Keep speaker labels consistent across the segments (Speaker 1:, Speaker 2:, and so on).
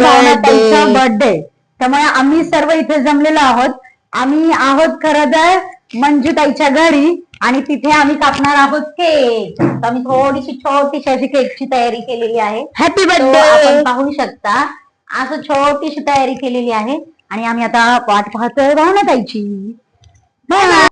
Speaker 1: birthday.
Speaker 2: Birthday त्यामुळे आम्ही सर्व इथे जमलेलो आहोत. आम्ही आहोत खरं तर मंजूताईच्या घरी आणि तिथे आम्ही कापणार आहोत केक तर आम्ही थोडीशी छोटीशी अशी केकची तयारी केलेली आहे.
Speaker 1: हॅपी बर्थडे
Speaker 2: आपण पाहू शकता. असं छोटीशी तयारी केलेली आहे. आणि आम्ही आता वाट पाहतोय भावनाताईची Bye. हॅपी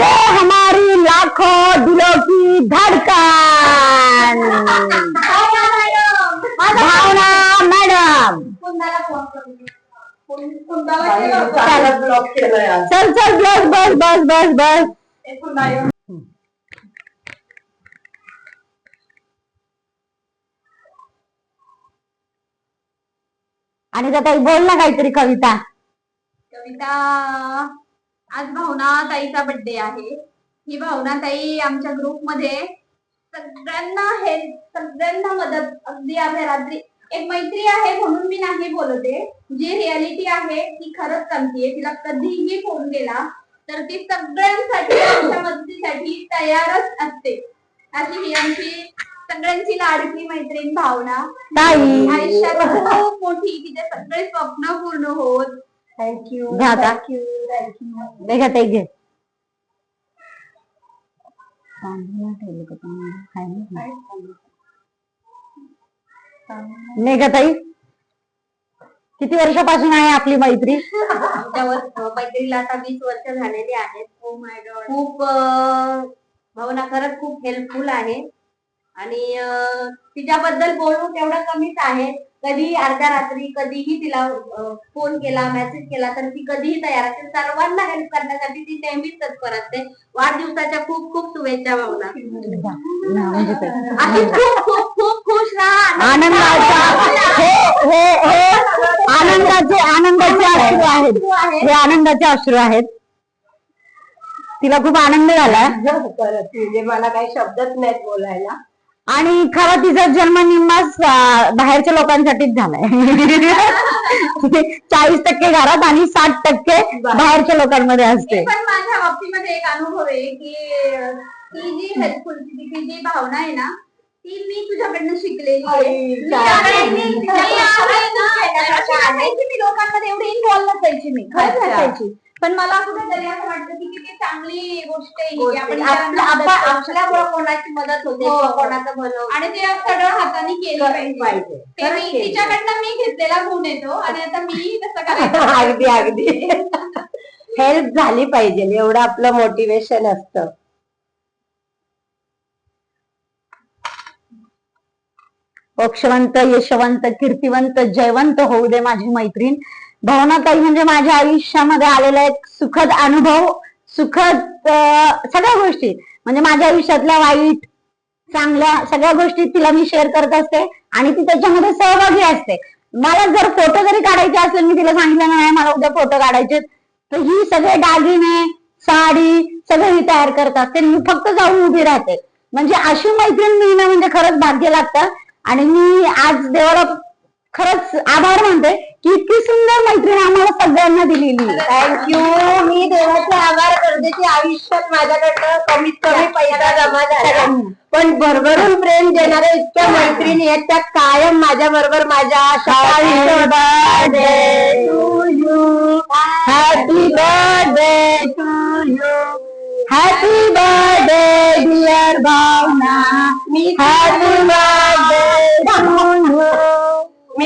Speaker 2: ये हमारी लाखों दिलों की धड़कन। भावना मैडम. चल चल बस बस बस बस बस आणि आता बोल ना काहीतरी कविता.
Speaker 3: कविता आज भावना ताईचा बर्थडे आहे. ही भावना ताई आमच्या ग्रुपमध्ये सगळ्यांना हेल्प सगळ्यांना मदत. अगदी आम्ही रात्री. एक मैत्री आहे म्हणून मी नाही बोलते. जी रियालिटी आहे ती खरंच सांगतेय तिला कधीही फोन केला तर ती सगळ्यांसाठी आमच्या मदतीसाठी तयारच असते. अशी ही आमची सगळ्यांची लाडकी मैत्रीण भावना. आयुष्यात खूप मोठी तिचे सगळे स्वप्न पूर्ण होत. थँक्यू
Speaker 2: घ्या आता. घे. मेघाताई किती वर्षापासून आहे आपली मैत्री?
Speaker 3: आमच्या वर- मैत्रीला आता वीस वर्ष झालेली आहेत. खूप अं, भावना खरंच खूप हेल्पफुल आहे. आणि अं, तिच्याबद्दल बोलू तेवढं कमीच आहे. कधी अर्ध्या रात्री कधीही तिला फोन केला मेसेज केला तर ती कधीही तयार असते सर्वांना हेल्प करण्यासाठी ती नेहमीच तत्पर असते. वाढदिवसाच्या खूप खूप शुभेच्छा भावना
Speaker 2: म्हणजे
Speaker 3: खूप खूप खूप खुश राहा.
Speaker 2: आनंदाचा हे हे हे. आनंदाचे आनंदाचे अश्रू आहेत. हे आनंदाचे अश्रू आहेत. तिला खूप आनंद झाला
Speaker 1: म्हणजे मला काही शब्दच नाहीत बोलायला.
Speaker 2: आणि खरं तिचा जन्म निम्माच बाहेरच्या लोकांसाठीच झालाय. चाळीस टक्के घरात आणि साठ टक्के बाहेरच्या लोकांमध्ये असते.
Speaker 3: पण माझ्या बाबतीमध्ये एक अनुभव आहे की ती जी हेल्पफुल ती जी भावना आहे ना ती मी तुझ्याकडनं शिकलेली आहे. लोकांमध्ये एवढी इन्व्हॉल्व नसायची मी. खरंच
Speaker 1: अच्छा.
Speaker 3: नसायची. पण मला कुठेतरी असं वाटतं की किती चांगली गोष्ट आहे ही, की आपण
Speaker 1: आपल्या-
Speaker 3: इतरांना मदत
Speaker 1: आपल्या-
Speaker 3: करू
Speaker 1: आपल्यामुळं
Speaker 3: शकतो.
Speaker 1: कोणाची मदत होते
Speaker 3: हो.
Speaker 1: कोणाचं भलं होतं.
Speaker 3: आणि ते सगळं हाताने केलं पाहिजे
Speaker 1: पाहिजे.
Speaker 3: ते
Speaker 1: खरंच
Speaker 3: मी
Speaker 1: केलं.
Speaker 3: तिच्याकडनं मी घेतलेला गुण येतो आणि आता मी तसं करायचं
Speaker 1: अगदी अगदी हेल्प झाली पाहिजे एवढं आपलं मोटिवेशन असतं
Speaker 2: पक्षवंत यशवंत कीर्तिवंत जयवंत होऊ दे माझी मैत्रीण भावनाताई म्हणजे माझ्या आयुष्यामध्ये आलेला एक सुखद अनुभव सुखद सगळ्या गोष्टी. म्हणजे माझ्या आयुष्यातल्या वाईट चांगल्या सगळ्या गोष्टी तिला मी शेअर करत असते आणि ती त्याच्यामध्ये सहभागी असते. मला जर फोटो जरी काढायचे असेल मी तिला सांगितलं नाही मला उद्या फोटो काढायचे तर ही सगळे दागिने साडी सगळं ही तयार करत असते मी फक्त जाऊन उभी राहते. म्हणजे अशी मैत्रीण मिळणं म्हणजे खरंच भाग्य लागतं. आणि मी आज देवाला खरंच आभार मानते की इतकी सुंदर मैत्रीण आम्हाला सगळ्यांना दिलेली.
Speaker 1: थँक्यू मी देवाचे आभार करते की आयुष्यात माझ्याकडनं कमीत कमी पैसा जमा झाला. पण भरभरून प्रेम देणाऱ्या इतक्या मैत्रिणी आहेत त्या कायम माझ्या बरोबर माझ्या
Speaker 2: to you. Happy birthday to you. Happy birthday,